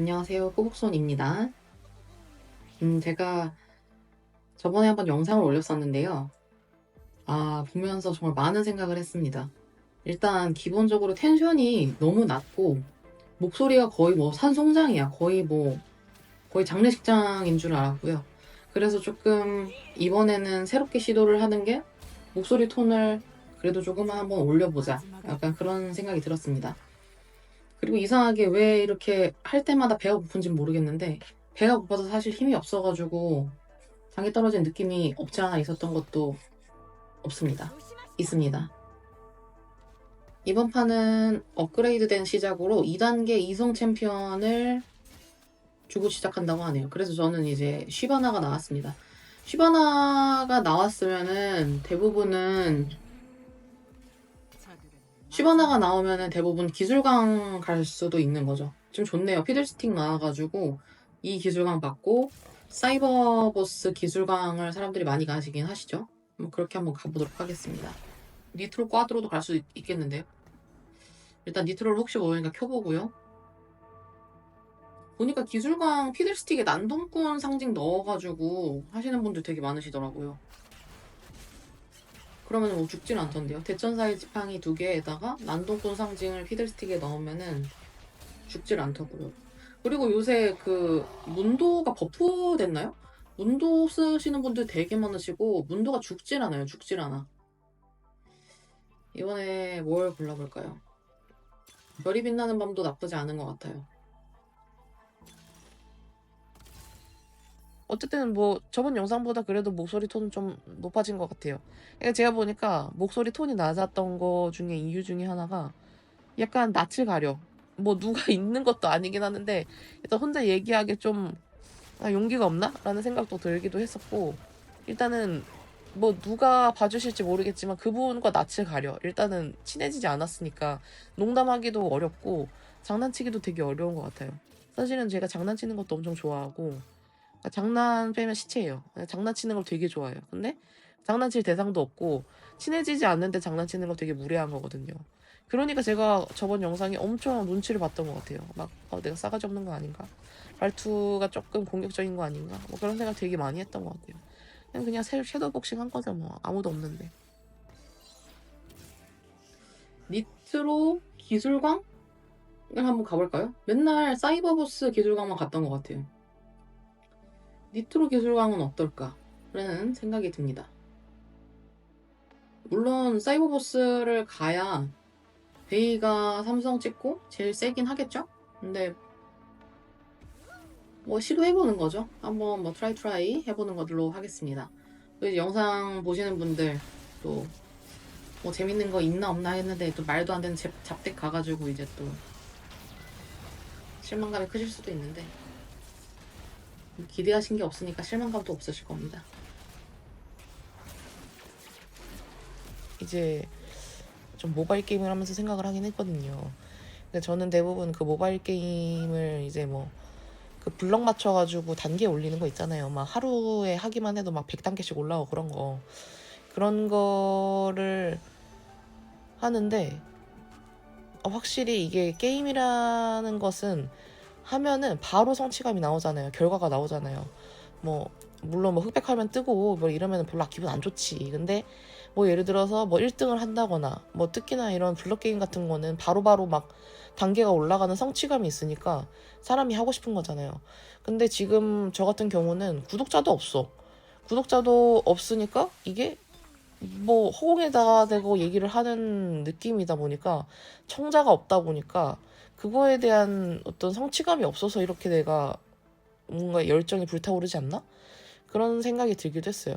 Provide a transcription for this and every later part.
안녕하세요. 꼬북손입니다. 음, 제가 저번에 한번 영상을 올렸었는데요. 아, 보면서 정말 많은 생각을 했습니다. 일단, 기본적으로 텐션이 너무 낮고, 목소리가 거의 뭐 산송장이야. 거의 뭐, 거의 장례식장인 줄 알았고요. 그래서 조금, 이번에는 새롭게 시도를 하는 게, 목소리 톤을 그래도 조금만 한번 올려보자. 약간 그런 생각이 들었습니다. 그리고 이상하게 왜 이렇게 할 때마다 배가 고픈지 모르겠는데 배가 고파서 사실 힘이 없어가지고 당이 떨어진 느낌이 없지 않아 있었던 것도 없습니다. 있습니다. 이번 판은 업그레이드된 시작으로 2단계 이성 챔피언을 주고 시작한다고 하네요. 그래서 저는 이제 쉬바나가 나왔습니다. 쉬바나가 나왔으면은 대부분은 쉬바나가 나오면은 대부분 기술강 갈 수도 있는 거죠. 좀 좋네요. 피들스틱 나와가지고 이 기술강 받고 사이버 보스 기술강을 사람들이 많이 가시긴 하시죠. 뭐 그렇게 한번 가보도록 하겠습니다. 니트로 꽈드로도 갈 수 있겠는데요. 일단 니트로를 혹시 모르니까 켜보고요. 보니까 기술강 피들스틱에 난동꾼 상징 넣어가지고 하시는 분들 되게 많으시더라고요. 그러면 뭐 죽진 않던데요. 대천사의 지팡이 두 개에다가 난동꾼 상징을 피들스틱에 넣으면은 죽질 않더고요. 그리고 요새 그 문도가 버프 됐나요? 문도 쓰시는 분들 되게 많으시고 문도가 죽질 않아요. 죽질 않아. 이번에 뭘 골라볼까요? 별이 빛나는 밤도 나쁘지 않은 것 같아요. 어쨌든 뭐 저번 영상보다 그래도 목소리 톤은 좀 높아진 것 같아요. 그러니까 제가 보니까 목소리 톤이 낮았던 거 중에 이유 중에 하나가 약간 낯을 가려. 뭐 누가 있는 것도 아니긴 하는데 일단 혼자 얘기하기 좀 아, 용기가 없나? 라는 생각도 들기도 했었고 일단은 뭐 누가 봐주실지 모르겠지만 그분과 낯을 가려. 일단은 친해지지 않았으니까 농담하기도 어렵고 장난치기도 되게 어려운 것 같아요. 사실은 제가 장난치는 것도 엄청 좋아하고 장난 빼면 시체예요. 장난치는 걸 되게 좋아해요. 근데 장난칠 대상도 없고 친해지지 않는데 장난치는 거 되게 무례한 거거든요. 그러니까 제가 저번 영상에 엄청 눈치를 봤던 것 같아요. 막 어, 내가 싸가지 없는 거 아닌가? 말투가 조금 공격적인 거 아닌가? 뭐 그런 생각 되게 많이 했던 것 같아요. 그냥 그냥 새- 섀도우 복싱 한 거죠 뭐 아무도 없는데. 니트로 기술광을 한번 가볼까요? 맨날 사이버보스 기술광만 갔던 것 같아요. 니트로 기술광은 어떨까 라는 생각이 듭니다. 물론 사이버보스를 가야 베이가 삼성 찍고 제일 세긴 하겠죠? 근데 뭐 시도해보는 거죠. 한번 뭐 트라이 트라이 해보는 걸로 하겠습니다. 또 이제 영상 보시는 분들 또 뭐 재밌는 거 있나 없나 했는데 또 말도 안 되는 잡, 잡덱 가가지고 이제 또 실망감이 크실 수도 있는데 기대하신 게 없으니까 실망감도 없으실 겁니다. 이제 좀 모바일 게임을 하면서 생각을 하긴 했거든요. 근데 저는 대부분 그 모바일 게임을 이제 뭐 그 블럭 맞춰가지고 단계 올리는 거 있잖아요. 막 하루에 하기만 해도 막 100단계씩 올라오고 그런 거. 그런 거를 하는데 어, 확실히 이게 게임이라는 것은 하면은 바로 성취감이 나오잖아요. 결과가 나오잖아요. 뭐 물론 뭐 흑백하면 뜨고 뭐 이러면 별로 기분 안 좋지. 근데 뭐 예를 들어서 뭐 1등을 한다거나 뭐 특히나 이런 블럭 게임 같은 거는 바로 바로 막 단계가 올라가는 성취감이 있으니까 사람이 하고 싶은 거잖아요. 근데 지금 저 같은 경우는 구독자도 없어. 구독자도 없으니까 이게 뭐 허공에다가 대고 얘기를 하는 느낌이다 보니까 청자가 없다 보니까 그거에 대한 어떤 성취감이 없어서 이렇게 내가 뭔가 열정이 불타오르지 않나? 그런 생각이 들기도 했어요.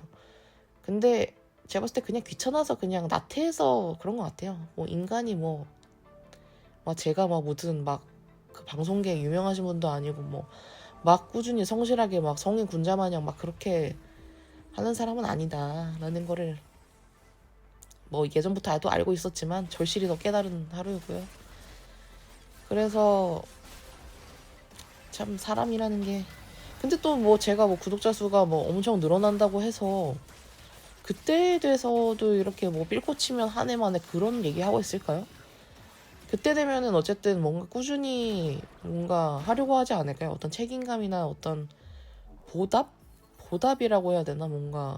근데 제가 봤을 때 그냥 귀찮아서 그냥 나태해서 그런 것 같아요. 뭐 인간이 뭐, 막 제가 막 무슨 막그 방송계 유명하신 분도 아니고 뭐 막 꾸준히 성실하게 막 성인 군자 마냥 막 그렇게 하는 사람은 아니다라는 거를 뭐 예전부터 도 알고 있었지만 절실히 더 깨달은 하루이고요. 그래서 참 사람이라는 게 근데 또 뭐 제가 뭐 구독자 수가 뭐 엄청 늘어난다고 해서 그때에 대해서도 이렇게 뭐 삘꽂히면 한 해 만에 그런 얘기 하고 있을까요? 그때 되면은 어쨌든 뭔가 꾸준히 뭔가 하려고 하지 않을까요? 어떤 책임감이나 어떤 보답? 보답이라고 해야 되나? 뭔가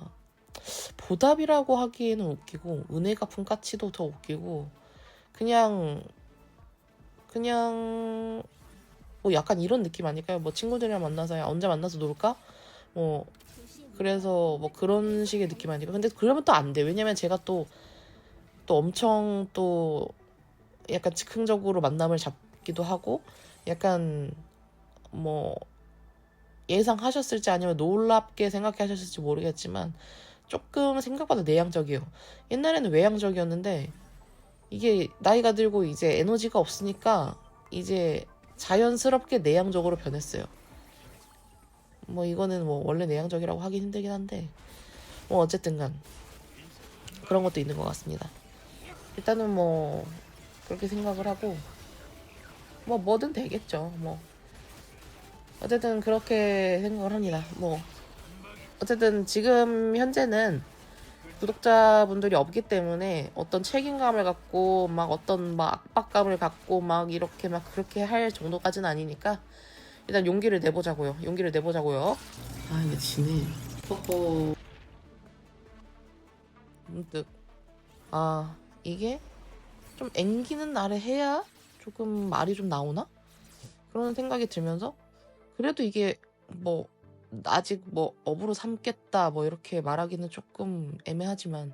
보답이라고 하기에는 웃기고 은혜 갚은 까치도 더 웃기고 그냥 그냥 뭐 약간 이런 느낌 아닐까요? 뭐 친구들이랑 만나서 야, 언제 만나서 놀까? 뭐 그래서 뭐 그런 식의 느낌 아닐까? 근데 그러면 또 안 돼. 왜냐면 제가 또또 엄청 또 약간 즉흥적으로 만남을 잡기도 하고 약간 뭐 예상하셨을지 아니면 놀랍게 생각하셨을지 모르겠지만 조금 생각보다 내향적이에요. 옛날에는 외향적이었는데 이게 나이가 들고 이제 에너지가 없으니까 이제 자연스럽게 내향적으로 변했어요. 뭐 이거는 뭐 원래 내향적이라고 하긴 힘들긴 한데 뭐 어쨌든 간 그런 것도 있는 것 같습니다. 일단은 뭐 그렇게 생각을 하고 뭐 뭐든 되겠죠. 뭐 어쨌든 그렇게 생각을 합니다. 뭐 어쨌든 지금 현재는 구독자분들이 없기 때문에 어떤 책임감을 갖고 막 어떤 막 압박감을 갖고 막 이렇게 막 그렇게 할 정도까지는 아니니까 일단 용기를 내보자고요. 용기를 내보자고요. 아 이게 지네. 허허. 문득 아 이게 좀 앵기는 날에 해야 조금 말이 좀 나오나 그런 생각이 들면서 그래도 이게 뭐 아직 뭐 업으로 삼겠다 뭐 이렇게 말하기는 조금 애매하지만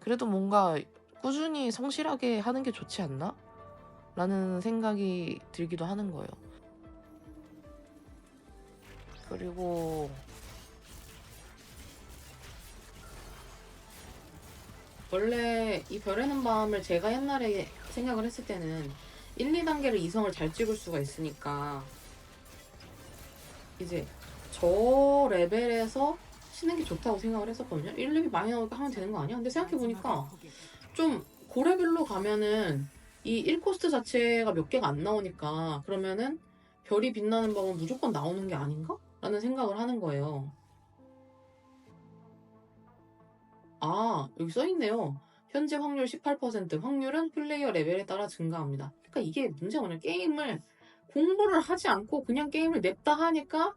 그래도 뭔가 꾸준히 성실하게 하는 게 좋지 않나? 라는 생각이 들기도 하는 거예요. 그리고 원래 이 별에는 밤을 제가 옛날에 생각을 했을 때는 1, 2단계를 이성을 잘 찍을 수가 있으니까 이제 저 레벨에서 치는 게 좋다고 생각을 했었거든요. 1, 2이 많이 나오니까 하면 되는 거 아니야? 근데 생각해보니까 좀 고레벨로 가면은 이 1코스트 자체가 몇 개가 안 나오니까 그러면은 별이 빛나는 법은 무조건 나오는 게 아닌가? 라는 생각을 하는 거예요. 아, 여기 써있네요. 현재 확률 18%, 확률은 플레이어 레벨에 따라 증가합니다. 그러니까 이게 문제가 뭐냐. 게임을 공부를 하지 않고 그냥 게임을 냅다 하니까.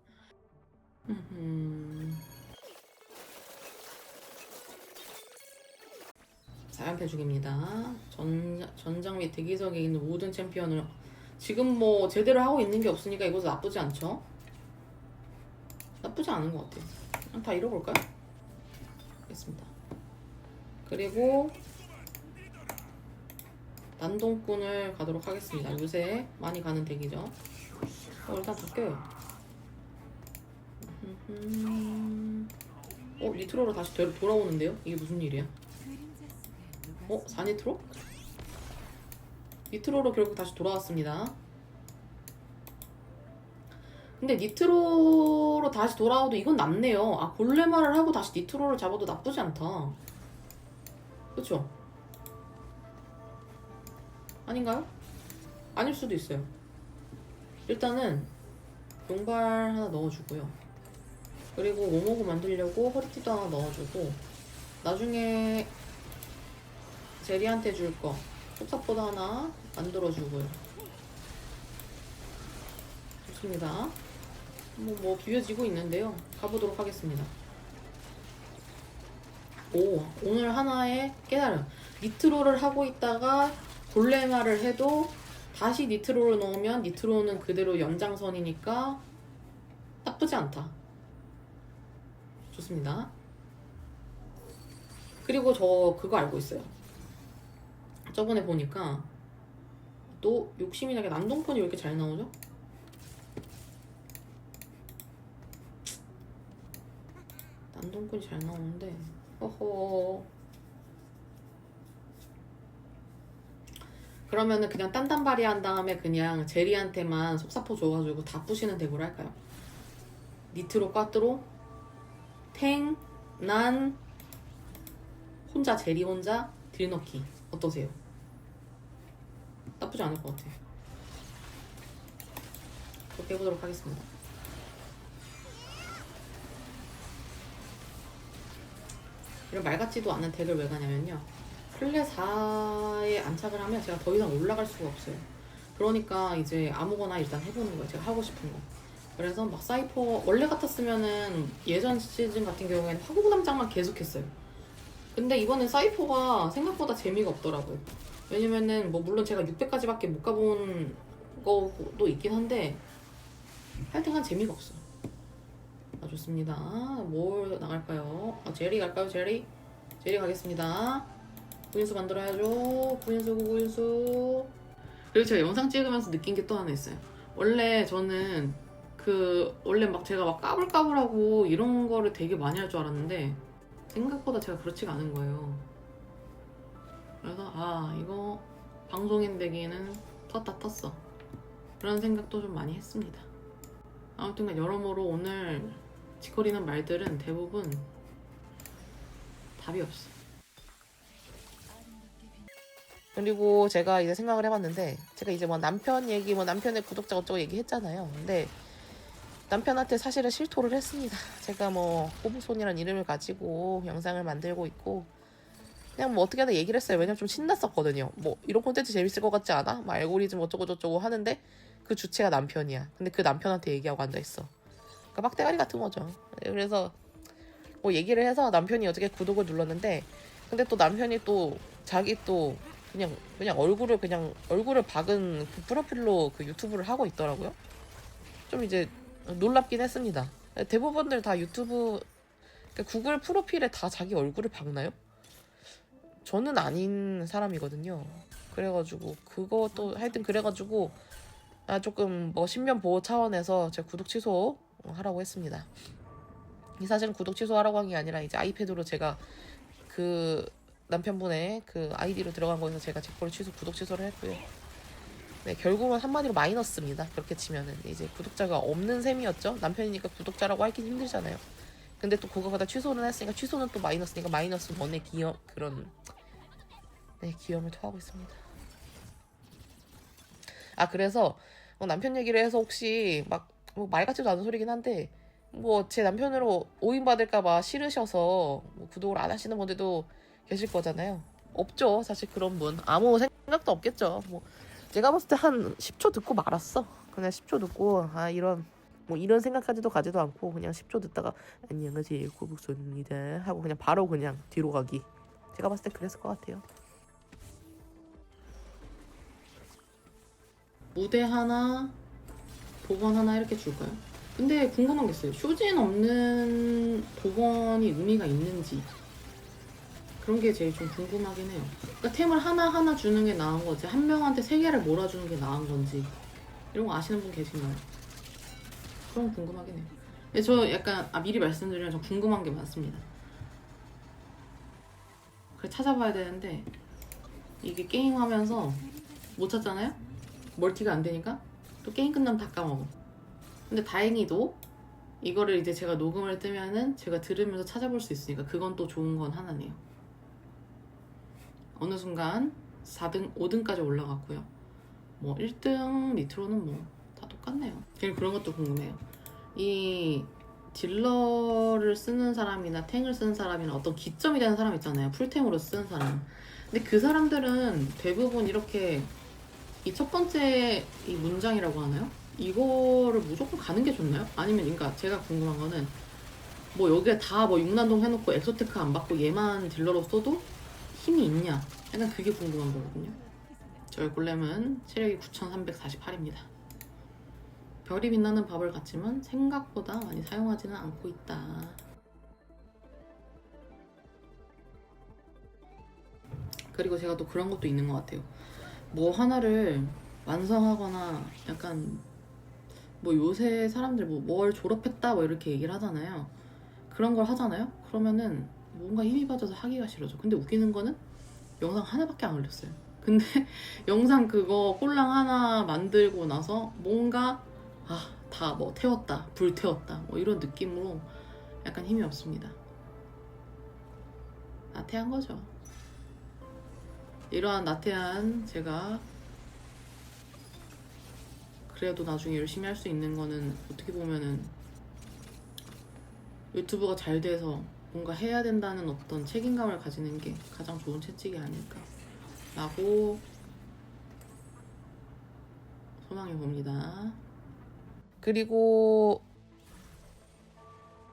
사연패 중입니다. 전, 전장 및 대기석에 있는 모든 챔피언을 지금 뭐 제대로 하고 있는 게 없으니까 이것도 나쁘지 않죠? 나쁘지 않은 것 같아요. 다 잃어볼까요? 알겠습니다. 그리고 난동꾼을 가도록 하겠습니다. 요새 많이 가는 덱이죠. 어, 일단 바뀌어요. 음, 어, 리트로로 다시 되- 돌아오는데요? 이게 무슨 일이야? 어, 4니트로? 니트로로 결국 다시 돌아왔습니다. 근데 니트로로 다시 돌아와도 이건 낫네요. 아, 골레마를 하고 다시 니트로를 잡아도 나쁘지 않다. 그쵸? 아닌가요? 아닐 수도 있어요. 일단은 용발 하나 넣어주고요. 그리고 오모고 만들려고 허리띠도 하나 넣어주고 나중에 제리한테 줄 거 속사포도 하나 만들어주고요. 좋습니다. 뭐, 뭐 비벼지고 있는데요. 가보도록 하겠습니다. 오, 오늘 하나의 깨달음. 니트로를 하고 있다가 골레마를 해도 다시 니트로를 넣으면 니트로는 그대로 연장선이니까 나쁘지 않다. 좋습니다. 그리고 저 그거 알고 있어요. 저번에 보니까 또 욕심이 나게 남동폰이 왜 이렇게 잘 나오죠? 남동폰이 잘 나오는데 허허. 그러면은 그냥 딴딴바리 한 다음에 그냥 제리한테만 속사포 줘가지고 다 부시는 덱으로 할까요? 니트로 꽈트로 탱, 난 혼자 제리 혼자 딜넣기 어떠세요? 나쁘지 않을 것 같아요. 그렇게 해보도록 하겠습니다. 이런 말 같지도 않은 덱을 왜 가냐면요. 플랫 4에 안착을 하면 제가 더 이상 올라갈 수가 없어요. 그러니까 이제 아무거나 일단 해보는 거예요. 제가 하고 싶은 거. 그래서 막 사이퍼 원래 같았으면은 예전 시즌 같은 경우에는 화공담장만 계속했어요. 근데 이번엔 사이퍼가 생각보다 재미가 없더라고요. 왜냐면은 뭐 물론 제가 600까지밖에 못 가본 거도 있긴 한데 하여튼 간 재미가 없어요. 아 좋습니다. 뭘 나갈까요? 아, 제리 갈까요? 제리? 제리 가겠습니다. 구인수 만들어야죠. 구인수 구인수. 그리고 제가 영상 찍으면서 느낀 게 또 하나 있어요. 원래 저는 그 원래 막 제가 막 까불까불하고 이런 거를 되게 많이 할 줄 알았는데 생각보다 제가 그렇지가 않은 거예요. 그래서 아 이거 방송인 되기는 텄다 텄어. 그런 생각도 좀 많이 했습니다. 아무튼 여러모로 오늘 짓거리는 말들은 대부분 답이 없어. 그리고 제가 이제 생각을 해봤는데 제가 이제 뭐 남편 얘기 뭐 남편의 구독자 어쩌고 얘기했잖아요. 근데 남편한테 사실은 실토를 했습니다. 제가 뭐 꼬북손이라는 이름을 가지고 영상을 만들고 있고 그냥 뭐 어떻게 하다 얘기를 했어요. 왜냐면 좀 신났었거든요. 뭐 이런 콘텐츠 재밌을 것 같지 않아? 막 알고리즘 어쩌고 저쩌고 하는데 그 주체가 남편이야. 근데 그 남편한테 얘기하고 앉아있어. 그러니까 막대가리 같은 거죠. 그래서 뭐 얘기를 해서 남편이 어떻게 구독을 눌렀는데 근데 또 남편이 또 자기 또 그냥 그냥 얼굴을 그냥 얼굴을 박은 그 프로필로 그 유튜브를 하고 있더라고요. 좀 이제 놀랍긴 했습니다. 대부분들 다 유튜브 그러니까 구글 프로필에 다 자기 얼굴을 박나요? 저는 아닌 사람이거든요. 그래가지고 그것도 하여튼 그래가지고 아 조금 뭐 신변 보호 차원에서 제가 구독 취소 하라고 했습니다. 이 사실은 구독 취소하라고 한 게 아니라 이제 아이패드로 제가 그 남편분의 그 아이디로 들어간 거에서 제가 제 거를 취소 구독 취소를 했고요. 네 결국은 한마디로 마이너스입니다. 그렇게 치면은 이제 구독자가 없는 셈이었죠. 남편이니까 구독자라고 하긴 힘들잖아요. 근데 또 그거가 다 취소는 했으니까 취소는 또 마이너스니까 마이너스 원의 기염 그런 네 기염을 토하고 있습니다. 아 그래서 뭐 남편 얘기를 해서 혹시 막말 같지도 않은 소리긴 한데 뭐 제 남편으로 오인 받을까봐 싫으셔서 뭐 구독을 안 하시는 분들도 계실 거잖아요. 없죠. 사실 그런 분. 아무 생각도 없겠죠. 뭐 제가 봤을 때 한 10초 듣고 말았어. 그냥 10초 듣고 아 이런 뭐 이런 생각까지도 가지도 않고 그냥 10초 듣다가 안녕하세요 고북손입니다 하고 그냥 바로 그냥 뒤로 가기. 제가 봤을 때 그랬을 것 같아요. 무대 하나, 복원 하나 이렇게 줄까요? 근데 궁금한 게 있어요. 쇼진 없는 복원이 의미가 있는지 그런 게 제일 좀 궁금하긴 해요. 그러니까 템을 하나 하나 주는 게 나은 거지 한 명한테 세 개를 몰아주는 게 나은 건지 이런 거 아시는 분 계신가요? 그런 거 궁금하긴 해요. 근데 저 약간 아, 미리 말씀드리면 저 궁금한 게 많습니다. 그래 찾아봐야 되는데 이게 게임하면서 못 찾잖아요? 멀티가 안 되니까 또 게임 끝나면 다 까먹어. 근데 다행히도 이거를 이제 제가 녹음을 뜨면은 제가 들으면서 찾아볼 수 있으니까 그건 또 좋은 건 하나네요. 어느 순간 4등, 5등까지 올라갔고요. 뭐 1등 밑으로는 뭐 다 똑같네요. 그리고 그런 것도 궁금해요. 이 딜러를 쓰는 사람이나 탱을 쓰는 사람이나 어떤 기점이 되는 사람 있잖아요. 풀템으로 쓰는 사람. 근데 그 사람들은 대부분 이렇게 이 첫 번째 이 문장이라고 하나요? 이거를 무조건 가는 게 좋나요? 아니면 그러니까 제가 궁금한 거는 뭐 여기에 다 뭐 육난동 해놓고 엑소테크 안 받고 얘만 딜러로 써도 힘이 있냐? 약간 그게 궁금한 거거든요. 저희 골렘은 체력이 9,348입니다. 별이 빛나는 밥을 같지만 생각보다 많이 사용하지는 않고 있다. 그리고 제가 또 그런 것도 있는 것 같아요. 뭐 하나를 완성하거나 약간 뭐 요새 사람들 뭐 뭘 졸업했다 뭐 이렇게 얘기를 하잖아요. 그런 걸 하잖아요. 그러면은 뭔가 힘이 빠져서 하기가 싫어져. 근데 웃기는 거는 영상 하나밖에 안 올렸어요. 근데 영상 그거 꼴랑 하나 만들고 나서 뭔가 아 다 뭐 태웠다 불 태웠다 뭐 이런 느낌으로 약간 힘이 없습니다. 나태한 거죠. 이러한 나태한 제가 그래도 나중에 열심히 할 수 있는 거는 어떻게 보면은 유튜브가 잘 돼서 뭔가 해야 된다는 어떤 책임감을 가지는 게 가장 좋은 채찍이 아닐까라고 소망해 봅니다. 그리고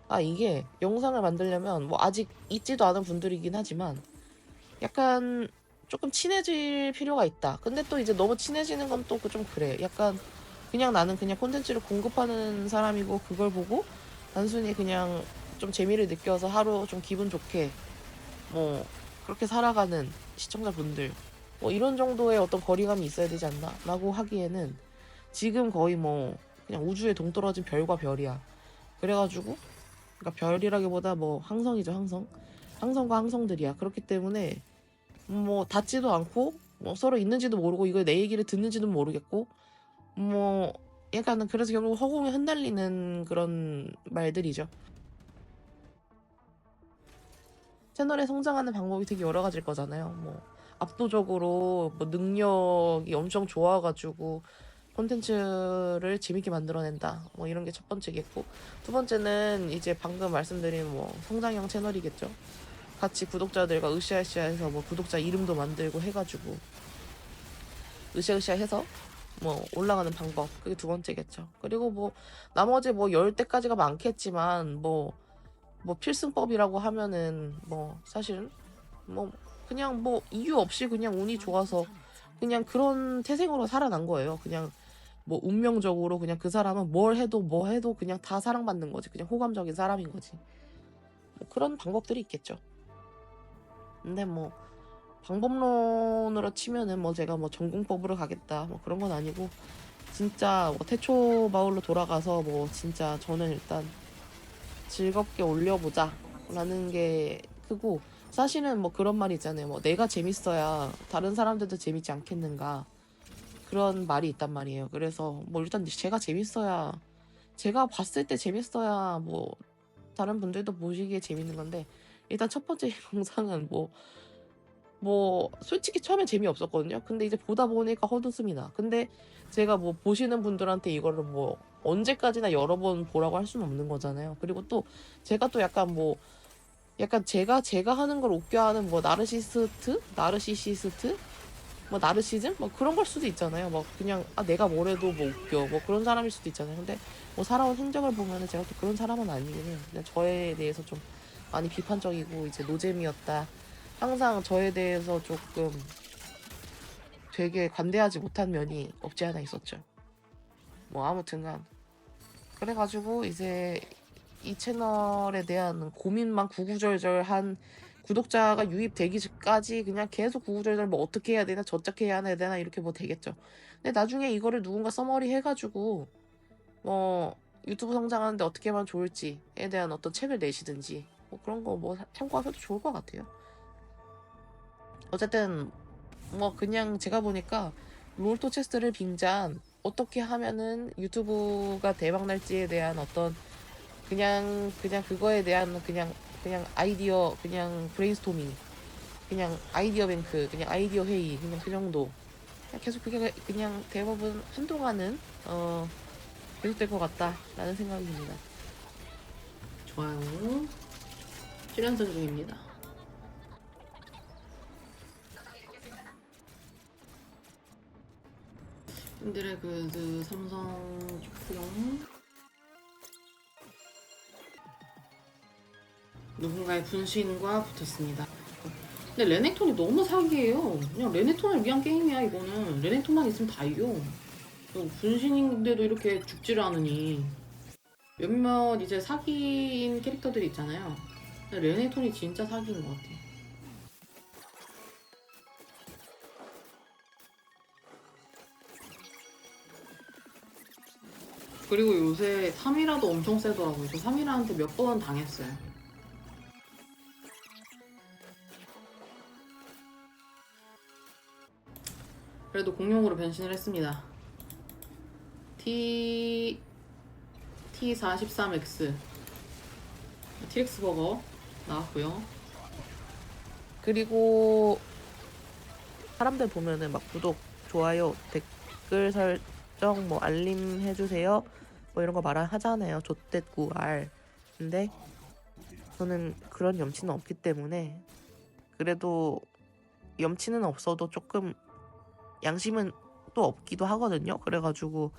아 이게 영상을 만들려면 뭐 아직 있지도 않은 분들이긴 하지만 약간 조금 친해질 필요가 있다. 근데 또 이제 너무 친해지는 건 또 좀 그래. 약간 그냥 나는 그냥 콘텐츠를 공급하는 사람이고 그걸 보고 단순히 그냥 좀 재미를 느껴서 하루 좀 기분 좋게 뭐 그렇게 살아가는 시청자분들 뭐 이런 정도의 어떤 거리감이 있어야 되지 않나? 라고 하기에는 지금 거의 뭐 그냥 우주에 동떨어진 별과 별이야. 그래가지고 그러니까 별이라기보다 뭐 항성이죠 항성. 항성과 항성들이야. 그렇기 때문에 뭐 닿지도 않고 뭐 서로 있는지도 모르고 이거 내 얘기를 듣는지도 모르겠고 뭐 약간은 그래서 결국 허공에 흩날리는 그런 말들이죠. 채널에 성장하는 방법이 되게 여러 가지일 거잖아요. 뭐 압도적으로 뭐 능력이 엄청 좋아가지고 콘텐츠를 재밌게 만들어낸다. 뭐 이런 게 첫 번째겠고 두 번째는 이제 방금 말씀드린 뭐 성장형 채널이겠죠. 같이 구독자들과 으쌰으쌰해서 뭐 구독자 이름도 만들고 해가지고 으쌰으쌰해서 뭐 올라가는 방법 그게 두 번째겠죠. 그리고 뭐 나머지 뭐열 대까지가 많겠지만 뭐 뭐 필승법이라고 하면은 뭐 사실 뭐 그냥 뭐 이유 없이 그냥 운이 좋아서 그냥 그런 태생으로 살아난 거예요. 그냥 뭐 운명적으로 그냥 그 사람은 뭘 해도 뭐 해도 그냥 다 사랑받는 거지. 그냥 호감적인 사람인 거지. 뭐 그런 방법들이 있겠죠. 근데 뭐 방법론으로 치면은 뭐 제가 뭐 전공법으로 가겠다 뭐 그런 건 아니고 진짜 뭐 태초 마을로 돌아가서 뭐 진짜 저는 일단 즐겁게 올려보자 라는 게 크고 사실은 뭐 그런 말이 있잖아요 뭐 내가 재밌어야 다른 사람들도 재밌지 않겠는가 그런 말이 있단 말이에요 그래서 뭐 일단 제가 재밌어야 제가 봤을 때 재밌어야 뭐 다른 분들도 보시기에 재밌는 건데 일단 첫 번째 영상은 뭐뭐 솔직히 처음엔 재미없었거든요. 근데 이제 보다 보니까 헛웃음이 나. 근데 제가 뭐 보시는 분들한테 이거를 뭐 언제까지나 여러 번 보라고 할 수는 없는 거잖아요. 그리고 또 제가 또 약간 뭐 약간 제가 제가 하는 걸 웃겨 하는 뭐 나르시스트, 나르시시스트, 뭐 나르시즘, 뭐 그런 걸 수도 있잖아요. 뭐 그냥 아 내가 뭐래도 뭐 웃겨, 뭐 그런 사람일 수도 있잖아요. 근데 뭐 살아온 행적을 보면은 제가 또 그런 사람은 아니긴 해요. 그냥 저에 대해서 좀 많이 비판적이고 이제 노잼이었다. 항상 저에 대해서 조금 되게 관대하지 못한 면이 없지 않아 있었죠. 뭐 아무튼간 그래가지고 이제 이 채널에 대한 고민만 구구절절한 구독자가 유입되기까지 그냥 계속 구구절절 뭐 어떻게 해야 되나 저짝 해야 되나 이렇게 뭐 되겠죠. 근데 나중에 이거를 누군가 써머리 해가지고 뭐 유튜브 성장하는데 어떻게 하면 좋을지에 대한 어떤 책을 내시든지 뭐 그런 거 뭐 참고하셔도 좋을 것 같아요. 어쨌든 뭐 그냥 제가 보니까 롤토 체스를 빙자한 어떻게 하면은 유튜브가 대박 날지에 대한 어떤 그냥 그냥 그거에 대한 그냥 그냥 아이디어 그냥 브레인스토밍 그냥 아이디어 뱅크 그냥 아이디어 회의 그냥 그 정도 그냥 계속 그게 그냥 대부분 한동안은 어 계속될 것 같다라는 생각입니다. 좋아요. 출연전 중입니다. 인드래그드 삼성 초코용 누군가의 분신과 붙었습니다. 근데 레넥톤이 너무 사기예요. 그냥 레넥톤을 위한 게임이야 이거는. 레넥톤만 있으면 다 이겨. 또 분신인데도 이렇게 죽지를 않으니 몇몇 이제 사기인 캐릭터들이 있잖아요. 레넥톤이 진짜 사기인 것 같아. 그리고 요새 3이라도 엄청 세더라고요. 저 3이라한테 몇 번 당했어요. 그래도 공룡으로 변신을 했습니다. T T43X 티렉스 버거 나왔고요. 그리고 사람들 보면은 막 구독, 좋아요, 댓글 설 정, 뭐 알림 해주세요, 뭐 이런 거 말하잖아요. 좆댓구 알. 근데 저는 그런 염치는 없기 때문에 그래도 염치는 없어도 조금 양심은 또 없기도 하거든요. 그래가지고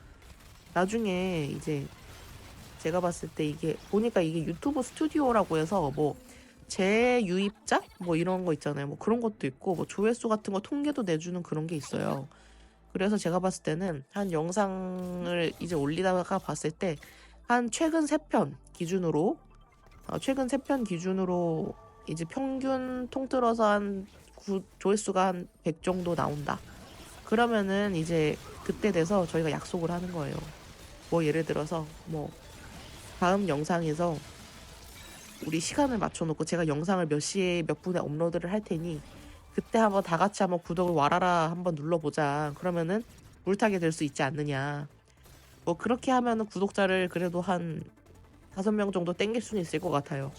나중에 이제 제가 봤을 때 이게 보니까 이게 유튜브 스튜디오라고 해서 뭐 재유입자 뭐 이런 거 있잖아요. 뭐 그런 것도 있고 뭐 조회수 같은 거 통계도 내주는 그런 게 있어요. 그래서 제가 봤을 때는 한 영상을 이제 올리다가 봤을 때 한 최근 세편 기준으로 어, 최근 세편 기준으로 이제 평균 통틀어서 한 구- 조회수가 한 100 정도 나온다. 그러면은 이제 그때 돼서 저희가 약속을 하는 거예요. 뭐 예를 들어서 뭐 다음 영상에서 우리 시간을 맞춰놓고 제가 영상을 몇 시에 몇 분에 업로드를 할 테니 그때 한번 다 같이 한번 구독을 와라라 한번 눌러보자. 그러면은 물타게 될수 있지 않느냐. 뭐 그렇게 하면은 구독자를 그래도 한 다섯 명 정도 땡길 수는 있을 것 같아요.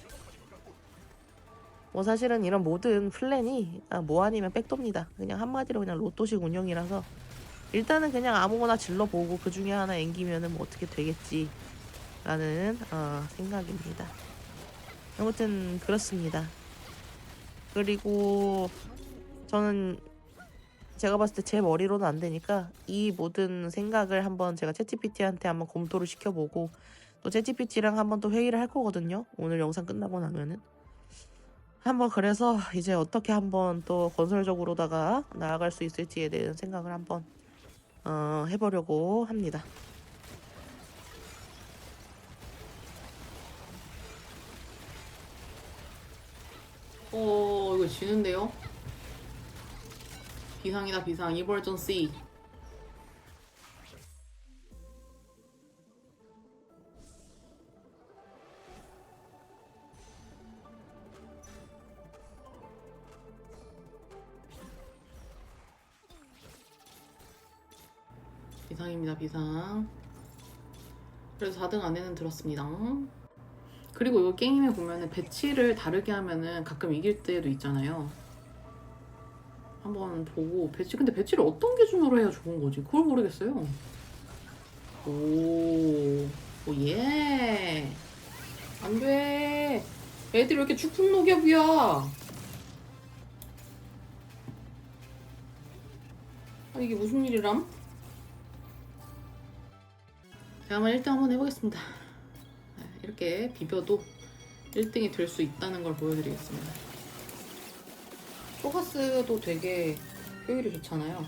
뭐 사실은 이런 모든 플랜이 아, 뭐 아니면 백도입니다. 그냥 한마디로 그냥 로또식 운영이라서 일단은 그냥 아무거나 질러보고 그 중에 하나 앵기면은 뭐 어떻게 되겠지 라는 어, 생각입니다. 아무튼 그렇습니다. 그리고 저는 제가 봤을 때 제 머리로는 안 되니까 이 모든 생각을 한번 제가 챗GPT한테 한번 검토를 시켜보고 또 챗GPT랑 한번 또 회의를 할 거거든요. 오늘 영상 끝나고 나면은 한번 그래서 이제 어떻게 한번 또 건설적으로다가 나아갈 수 있을지에 대한 생각을 한번 어, 해보려고 합니다. 어, 이거 지는데요? 비상이다, 비상. 이버전시. 비상입니다, 비상. 그래서 4등 안에는 들었습니다. 그리고 이 게임에 보면은 배치를 다르게 하면은 가끔 이길 때도 있잖아요. 한번 보고 배치 근데 배치를 어떤 기준으로 해야 좋은 거지? 그걸 모르겠어요. 오, 오 예. 안 돼. 애들이 왜 이렇게 죽풍 녹엽이야? 아, 이게 무슨 일이람? 제가 한번 1등 한번 해보겠습니다. 네, 이렇게 비벼도 1등이 될 수 있다는 걸 보여드리겠습니다. 포커스도 되게 효율이 좋잖아요.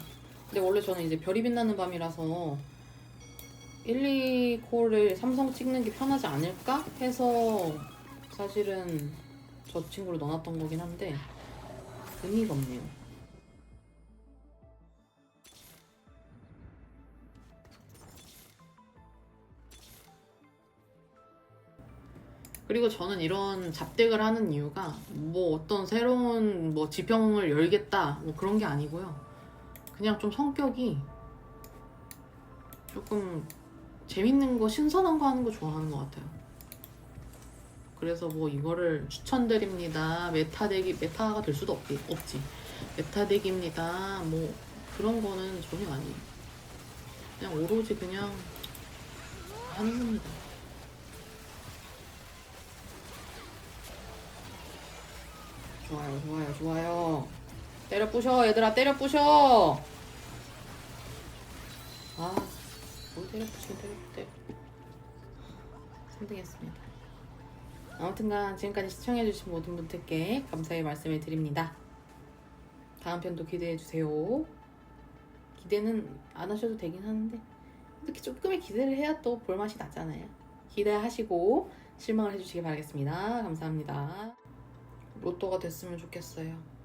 근데 원래 저는 이제 별이 빛나는 밤이라서 1, 2콜을 삼성 찍는 게 편하지 않을까 해서 사실은 저 친구를 넣어놨던 거긴 한데 의미가 없네요. 그리고 저는 이런 잡덱을 하는 이유가 뭐 어떤 새로운 뭐 지평을 열겠다 뭐 그런 게 아니고요. 그냥 좀 성격이 조금 재밌는 거 신선한 거 하는 거 좋아하는 것 같아요. 그래서 뭐 이거를 추천드립니다. 메타덱이 메타가 될 수도 없지. 없지. 메타덱입니다. 뭐 그런 거는 전혀 아니에요. 그냥 오로지 그냥 하는 겁니다. 좋아요, 좋아요, 좋아요. 때려 부셔, 얘들아, 때려 부셔. 아, 뭘 때려 부시긴 때려 때려. 3등했습니다. 아무튼간 지금까지 시청해주신 모든 분들께 감사의 말씀을 드립니다. 다음 편도 기대해 주세요. 기대는 안 하셔도 되긴 하는데 이렇게 조금의 기대를 해야 또 볼맛이 나잖아요. 기대하시고 실망을 해주시기 바라겠습니다. 감사합니다. 로또가 됐으면 좋겠어요.